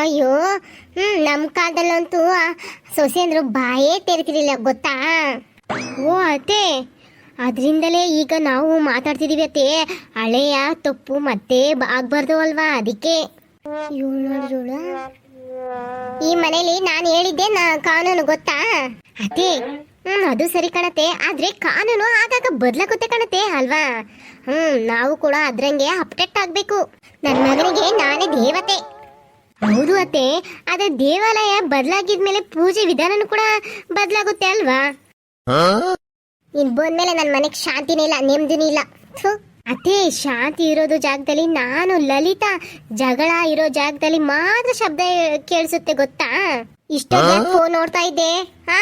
ಅಯ್ಯೋ, ಹ್ಮ್ ನಮ್ಮ ಕಾಲದಲ್ಲಂತೂ ಆ ಸೊಸೆ ಅಂದ್ರು ಬಾಯೇ ತೆರೆತಿರ್ಲಿಲ್ಲ ಗೊತ್ತಾ? ಓ, ಅತ್ತೆ, ಅದರಿಂದಲೇ ಈಗ ನಾವು ಮಾತಾಡ್ತಿದೀವಿ, ಅತ್ತೆ. ಹಳೆಯ ತಪ್ಪು ಮತ್ತೆ ಆಗ್ಬಾರ್ದು ಅಲ್ವಾ, ಅದಕ್ಕೆ. ಈ ಮನೇಲಿ ನಾನು ಹೇಳಿದ್ದೆ, ನಾ ಕಾನೂನು, ಗೊತ್ತಾ? ಅತ್ತೆ, ಹ್ಮ್, ಅದು ಸರಿ ಕಾಣತ್ತೆ. ಆದ್ರೆ ಕಾನೂನು ಆಗಾಗ ಬದ್ಲಾಗುತ್ತೆ ಕಣತೆ ಅಲ್ವಾ? ಹ್ಮ್, ನಾವು ಕೂಡ ಅದ್ರಂಗೆ ಅಪ್ಡೇಟ್ ಆಗ್ಬೇಕು. ನನ್ನ ಮಗನಿಗೆ ನಾನೇ ದೇವತೆ. ಹೌದು ಅತ್ತೆ ಆದ್ರೆ ದೇವಾಲಯ ಬದಲಾಗಿದ್ಮೇಲೆ ಪೂಜೆ ವಿಧಾನನೂ ಕೂಡ ಬದಲಾಗುತ್ತೆ ಅಲ್ವಾ? ಇನ್ ಬಂದ್ಮೇಲೆ ನನ್ನ ಮನೆಗೆ ಶಾಂತಿನೇ ಇಲ್ಲ ನೆಮ್ಮದಿನೇ ಇಲ್ಲ. ಥು. ಅತ್ತೆ ಶಾಂತಿ ಇರೋದು ಜಾಗದಲ್ಲಿ ನಾನು ಲಲಿತಾ ಜಗಳ ಇರೋ ಜಾಗದಲ್ಲಿ ಮಾತ್ರ ಶಬ್ದ ಕೇಳಿಸುತ್ತೆ ಗೊತ್ತಾ? ಇಷ್ಟೊಂದು ಫೋನ್ ನೋಡ್ತಾ ಇದ್ದೆ. ಹಾ?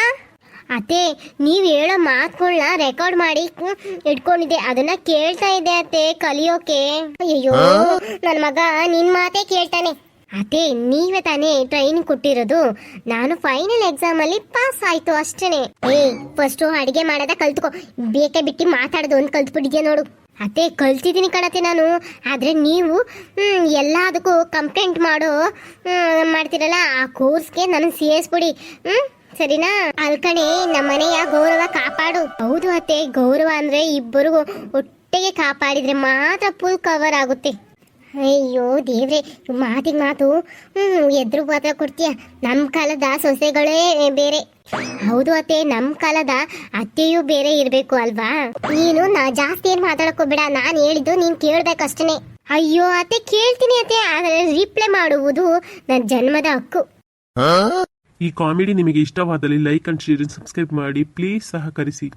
ಅತ್ತೆ ನೀವ್ ಹೇಳೋ ಮಾತುಗಳನ್ನ ರೆಕಾರ್ಡ್ ಮಾಡಿ ಇಟ್ಕೊಂಡಿದ್ದೆ. ಅದನ್ನ ಕೇಳ್ತಾ ಇದ್ದೆ ಅತ್ತೆ ಕಲಿಯೋಕೆ. ಅಯ್ಯೋ ನನ್ ಮಗ ನಿನ್ ಮಾತೇ ಕೇಳ್ತಾನೆ. ಅತ್ತೆ ನೀವೇ ತಾನೇ ಟ್ರೈನಿಂಗ್ ಕೊಟ್ಟಿರೋದು. ನಾನು ಫೈನಲ್ ಎಕ್ಸಾಮ್ ಅಲ್ಲಿ ಪಾಸ್ ಆಯ್ತು ಅಷ್ಟೇನೆ. ಏ ಫಸ್ಟ್ ಅಡಿಗೆ ಮಾಡೋದ ಕಲ್ತ್ಕೋ. ಬೇಕೆ ಬಿಟ್ಟು ಮಾತಾಡೋದು ಒಂದ್ ಕಲ್ತ್ಬಿಟ್ಟಿದ್ಯಾ ನೋಡು. ಅದೇ, ಕಲ್ತಿದ್ದೀನಿ ಕಣತೆ ನಾನು. ಆದ್ರೆ ನೀವು ಎಲ್ಲದಕ್ಕೂ ಕಂಪ್ಲೇಂಟ್ ಮಾಡೋ ಮಾಡ್ತೀರಲ್ಲ, ಆ ಕೋರ್ಸ್ಗೆ ನನಗೆ ಸೇರಿಸ್ಬಿಡಿ. ಹ್ಞೂ ಸರಿನಾ? ಅಲ್ಕಣೆ ನಮ್ಮನೆಯ ಗೌರವ ಕಾಪಾಡು. ಹೌದು ಅತ್ತೆ, ಗೌರವ ಅಂದ್ರೆ ಇಬ್ಬರು ಒಟ್ಟಿಗೆ ಕಾಪಾಡಿದ್ರೆ ಮಾತ್ರ ಫುಲ್ ಕವರ್ ಆಗುತ್ತೆ. ಅಯ್ಯೋ ದೇವ್ರೆ ಮಾತಿಗೆ ಮಾತು. ಹ್ಞೂ ಎದ್ರು ಪಾತ್ರ ಕೊಡ್ತೀಯ? ನಮ್ಮ ಕಾಲದ ಸೊಸೆಗಳೇ ಬೇರೆ. ಹೌದು ಅತ್ತೆ ನಮ್ಮ ಕಾಲದ ಅತ್ತೆಯೂ ಬೇರೆ ಇರಬೇಕು ಅಲ್ವಾ? ನೀನು ನಾ ಜಾಸ್ತಿ ಏನು ಮಾತಾಡಕ್ಕೂ ಹೋಗ್ಬೇಡ ನಾನು ಹೇಳಿದ್ದು ನೀನು ಕೇಳ್ಬೇಕಷ್ಟೇ ಅಯ್ಯೋ ಅತ್ತೆ, ಕೇಳ್ತೀನಿ ಅತ್ತೆ, ಆದರೆ ರಿಪ್ಲೈ ಮಾಡುವುದು ನನ್ನ ಜನ್ಮದ ಹಕ್ಕು. ಈ ಕಾಮಿಡಿ ನಿಮಗೆ ಇಷ್ಟವಾದಲ್ಲಿ ಲೈಕ್ ಅಂಡ್ ಶೇರ್ ಸಬ್ಸ್ಕ್ರೈಬ್ ಮಾಡಿ ಪ್ಲೀಸ್ ಸಹಕರಿಸಿ.